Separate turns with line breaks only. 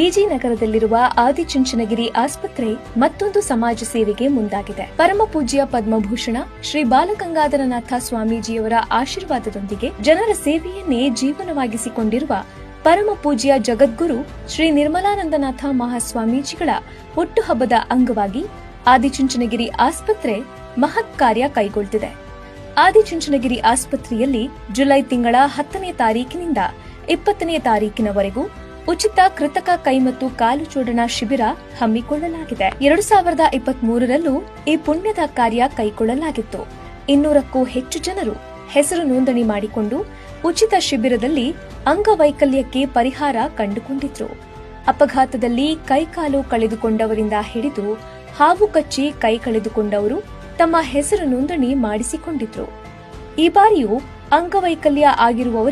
TG ನಗರದಲ್ಲಿರುವ ಆದಿಚುಂಚನಗಿರಿ ಆಸ್ಪತ್ರೆ ಮತ್ತೊಂದು ಸಮಾಜ ಸೇವೆಗೆ ಮುಂದಾಗಿದೆ. ಪರಮ ಪೂಜ್ಯ ಪದ್ಮಭೂಷಣ, ಶ್ರೀ ಬಾಲಗಂಗಾಧರನಾಥ ಸ್ವಾಮೀಜಿಯವರ ಆಶೀರ್ವಾದದೊಂದಿಗೆ ಜನರ ಸೇವೆಯನ್ನೇ ಜೀವನವಾಗಿಸಿಕೊಂಡಿರುವ ಪರಮ ಪೂಜ್ಯ ಜಗದ್ಗುರು ಶ್ರೀ ನಿರ್ಮಲಾನಂದನಾಥ ಮಹಾಸ್ವಾಮೀಜಿಗಳ ಹುಟ್ಟುಹಬ್ಬದ ಅಂಗವಾಗಿ ಆದಿಚುಂಚನಗಿರಿ ಆಸ್ಪತ್ರೆ ಮಹತ್ ಕಾರ್ಯ ಕೈಗೊಳ್ಳುತ್ತಿದೆ ಆದಿಚುಂಚನಗಿರಿ ಆಸ್ಪತ್ರೆಯಲ್ಲಿ ಜುಲೈ ತಿಂಗಳ ಹತ್ತನೇ ತಾರೀಕಿನಿಂದ ಇಪ್ಪತ್ತನೇ ತಾರೀಕಿನವರೆಗೂ ಉಚಿತ ಕೃತಕ ಕೈ ಮತ್ತು ಕಾಲು ಜೋಡಣಾ ಶಿಬಿರ ಹಮ್ಮಿಕೊಳ್ಳಲಾಗಿದೆ. ಎರಡು ಸಾವಿರದ ಇಪ್ಪತ್ತ್ ಮೂರರಲ್ಲೂ ಈ ಪುಣ್ಯದ ಕಾರ್ಯ ಕೈಗೊಳ್ಳಲಾಗಿತ್ತು. ಇನ್ನೂರಕ್ಕೂ ಹೆಚ್ಚು ಜನರು ಹೆಸರು ನೋಂದಣಿ ಮಾಡಿಕೊಂಡು ಉಚಿತ ಶಿಬಿರದಲ್ಲಿ ಅಂಗವೈಕಲ್ಯಕ್ಕೆ ಪರಿಹಾರ ಕಂಡುಕೊಂಡಿದ್ರು. ಅಪಘಾತದಲ್ಲಿ ಕೈಕಾಲು ಕಳೆದುಕೊಂಡವರಿಂದ ಹಿಡಿದು ಹಾವು ಕಚ್ಚಿ ಕೈ ಕಳೆದುಕೊಂಡವರು ತಮ್ಮ ಹೆಸರು ನೋಂದಣಿ ಮಾಡಿಸಿಕೊಂಡಿದ್ರು. ಈ ಬಾರಿಯೂ ಅಂಗವೈಕಲ್ಯ ಆಗಿರುವವರಿಗೆ